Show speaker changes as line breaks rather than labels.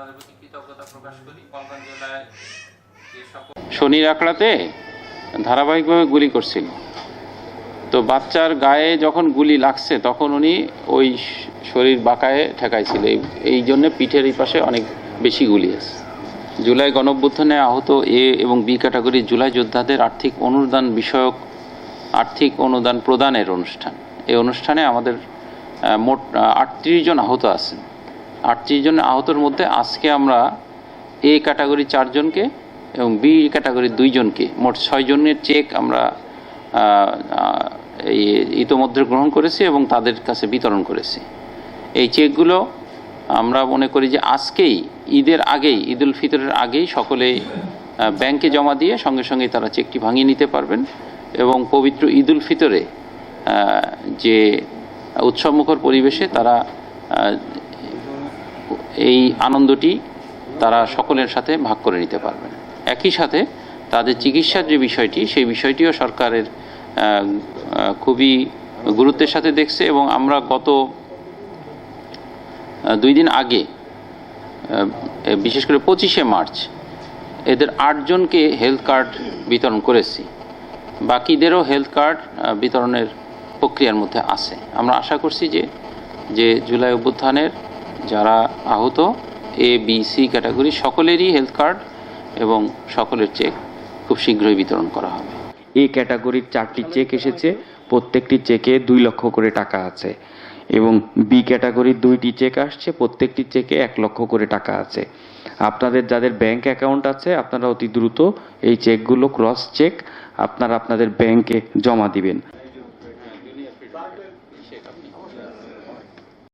আপনাদের প্রতি
শনির ধারাবাহিকভাবে গুলি করছিল। তো বাচ্চার গায়ে যখন গুলি লাগছে, তখন উনি ওই শরীর বাঁকায়ে ঠেকাইছিল। এই- জন্য পিঠের এই পাশে অনেক বেশি গুলি আছে। জুলাই গণঅভ্যুত্থানে আহত এ এবং বি ক্যাটাগরির জুলাই যোদ্ধাদের আর্থিক অনুদান বিষয়ক, আর্থিক অনুদান প্রদানের অনুষ্ঠান। এই অনুষ্ঠানে আমাদের মোট আটত্রিশ জন আহত আছেন। আটত্রিশ জন আহতর মধ্যে আজকে আমরা এ ক্যাটাগরি চারজনকে এবং বি ক্যাটাগরি দুইজনকে মোট ছয় জনের চেক আমরা এই ইতোমধ্যে গ্রহণ করেছি এবং তাদের কাছে বিতরণ করেছি। এই চেকগুলো আমরা মনে করি যে আজকেই, ঈদের আগেই, ঈদুল ফিতরের আগেই সকলে ব্যাংকে জমা দিয়ে সঙ্গে সঙ্গে তারা চেকটি ভাঙিয়ে নিতে পারবেন এবং পবিত্র ঈদুল ফিতরে যে উৎসবমুখর পরিবেশে তারা এই আনন্দটি তারা সকলের সাথে ভাগ করে নিতে পারবেন একই সাথে তাদের চিকিৎসার যে বিষয়টি, সেই বিষয়টিও সরকারের খুবই গুরুত্বের সাথে দেখছে এবং আমরা গত দুই দিন আগে বিশেষ করে পঁচিশে মার্চ, এদের আটজনকে হেলথ কার্ড বিতরণ করেছি। বাকিদেরও হেলথ কার্ড বিতরণের প্রক্রিয়ার মধ্যে আছে। আমরা আশা করছি যে যে জুলাই অভ্যুত্থানের যারা আহত এ বি সি ক্যাটাগরি সকলেরই হেলথ কার্ড এবং সকলের চেক খুব শীঘ্রই বিতরণ করা হবে।
এই ক্যাটাগরির চারটি চেক এসেছে, প্রত্যেকটি চেকে দুই লক্ষ করে টাকা আছে এবং বি ক্যাটাগরির দুইটি চেক আসছে, প্রত্যেকটি চেকে এক লক্ষ করে টাকা আছে। আপনাদের যাদের ব্যাংক অ্যাকাউন্ট আছে, আপনারা অতি দ্রুত এই চেকগুলো ক্রস চেক আপনারা আপনাদের ব্যাংকে জমা দিবেন।